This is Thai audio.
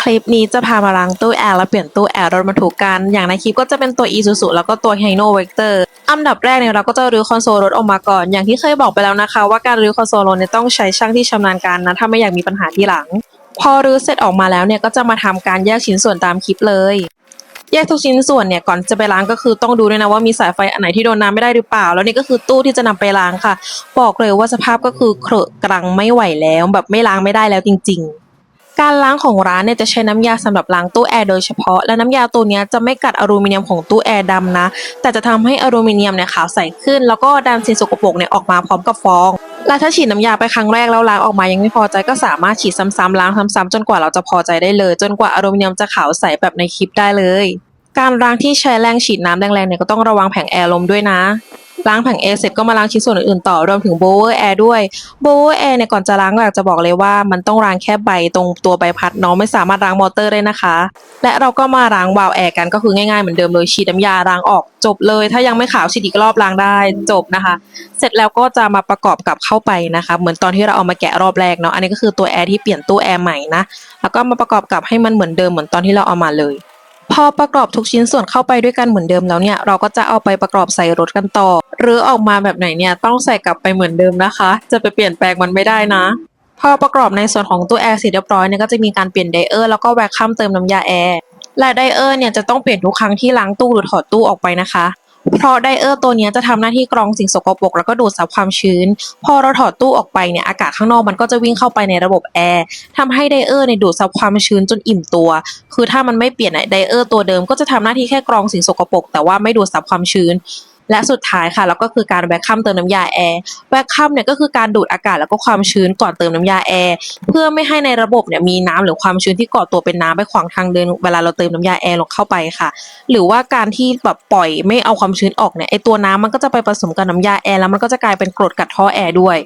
คลิปนี้จะพามาล้างตู้แอร์และเปลี่ยนตู้แอร์รถบรรทุกกัน อย่างในคลิปก็จะเป็นตัว Isuzu แล้วก็ตัว Hino Vector อันดับแรกเนี่ยเราก็จะรื้อคอนโซลรถออกมาก่อน อย่างที่เคยบอกไปแล้วนะคะ ว่าการรื้อคอนโซลรถเนี่ยต้องใช้ช่างที่ชำนาญการนะ ถ้าไม่อยากมีปัญหาที่หลัง พอรื้อเสร็จออกมาแล้วเนี่ยก็จะมาทำการแยกชิ้นส่วนตามคลิปเลยแยกทุกชิ้นส่วนเนี่ยก่อนจะไปล้างก็คือต้องดูด้วยนะว่ามีสายไฟอันไหนที่โดนน้ำไม่ได้หรือเปล่า แล้วนี่ก็คือตู้ที่จะนำไปล้างค่ะ บอกเลยว่าสภาพก็คือเครอะกรังไม่ไหวแล้ว แบบไม่ล้างไม่ได้แล้วจริง ๆ การล้างของร้านเนี่ยจะใช้น้ำยาสำหรับล้างตู้แอร์โดยเฉพาะและน้ำยาตัวนี้จะไม่กัดอลูมิเนียมของตู้แอร์ดำนะ แต่จะทำให้อลูมิเนียมเนี่ยขาวใสขึ้น แล้วก็ดันสิ่งสกปรกเนี่ยออกมาพร้อมกับฟอง และถ้าฉีดน้ำยาไปครั้งแรกแล้วล้างออกมายังไม่พอใจก็สามารถฉีดซ้ำๆล้างซ้ำๆจนกว่าเราจะพอใจได้เลย จนกว่าอลูมิเนียมจะขาวใสแบบในคลิปได้เลย การล้างที่ใช้แรงฉีดน้ำแรงๆเนี่ยก็ต้องระวังแผงแอร์ลมด้วยนะ ล้างแผงแอร์เสร็จก็มาล้างชิ้นส่วนอื่นๆต่อรวมถึงโบเวอร์แอร์ด้วยโบเวอร์แอร์เนี่ยก่อนจะล้างอยากจะบอกเลยว่ามันต้องล้างแค่ใบตรงตัวใบพัดเนาะไม่สามารถล้างมอเตอร์ได้นะคะ และเราก็มาล้างวาล์วแอร์กันก็คือง่ายๆเหมือนเดิมเลยฉีดน้ำยาล้างออกจบเลย ถ้ายังไม่ขาวฉีดอีกรอบล้างได้จบนะคะ เสร็จแล้วก็จะมาประกอบกับเข้าไปนะคะ เหมือนตอนที่เราเอามาแกะรอบแรกเนาะอันนี้ก็คือตัวแอร์ที่เปลี่ยนตู้แอร์ใหม่นะแล้วก็มาประกอบกับให้มันเหมือนเดิมเหมือนตอนที่เราเอามาเลย พอประกอบทุกชิ้นส่วนเข้าไปด้วยกันเหมือนเดิมแล้วเนี่ย เราก็จะเอาไปประกอบใส่รถกันต่อ หรือออกมาแบบไหนเนี่ยต้องใส่กลับไปเหมือนเดิมนะคะ จะไปเปลี่ยนแปลงมันไม่ได้นะ พอประกอบในส่วนของตู้แอร์เสร็จเรียบร้อยเนี่ยก็จะมีการเปลี่ยนไดเออร์แล้วก็แวคคัมเติมน้ำยาแอร์และไดเออร์เนี่ยจะต้องเปลี่ยนทุกครั้งที่ล้างตู้หรือถอดตู้ออกไปนะคะ เพราะไดเออร์ตัวนี้จะทำหน้าที่กรองสิ่งสกปรกแล้วก็ดูดซับความชื้น พอเราถอดตู้ออกไปเนี่ยอากาศข้างนอกมันก็จะวิ่งเข้าไปในระบบแอร์ทำให้ไดเออร์ในดูดซับความชื้นจนอิ่มตัว คือถ้ามันไม่เปลี่ยนไดเออร์ตัวเดิมก็จะทำหน้าที่แค่กรองสิ่งสกปรกแต่ว่าไม่ดูดซับความชื้น และสุดท้ายค่ะแล้วก็คือการแวคคัมเติมน้ำยาแอร์แวคคัมเนี่ยก็คือการดูดอากาศแล้วก็ความชื้นก่อนเติมน้ำยาแอร์เพื่อไม่ให้ในระบบเนี่ยมีน้ำหรือความชื้นที่ก่อตัวเป็นน้ำไปขวางทางเดินเวลาเราเติมน้ำยาแอร์ลงเข้าไปค่ะ หรือว่าการที่แบบปล่อยไม่เอาความชื้นออกเนี่ยไอตัวน้ำมันก็จะไปผสมกับน้ำยาแอร์แล้วมันก็จะกลายเป็นกรดกัดท่อแอร์ด้วย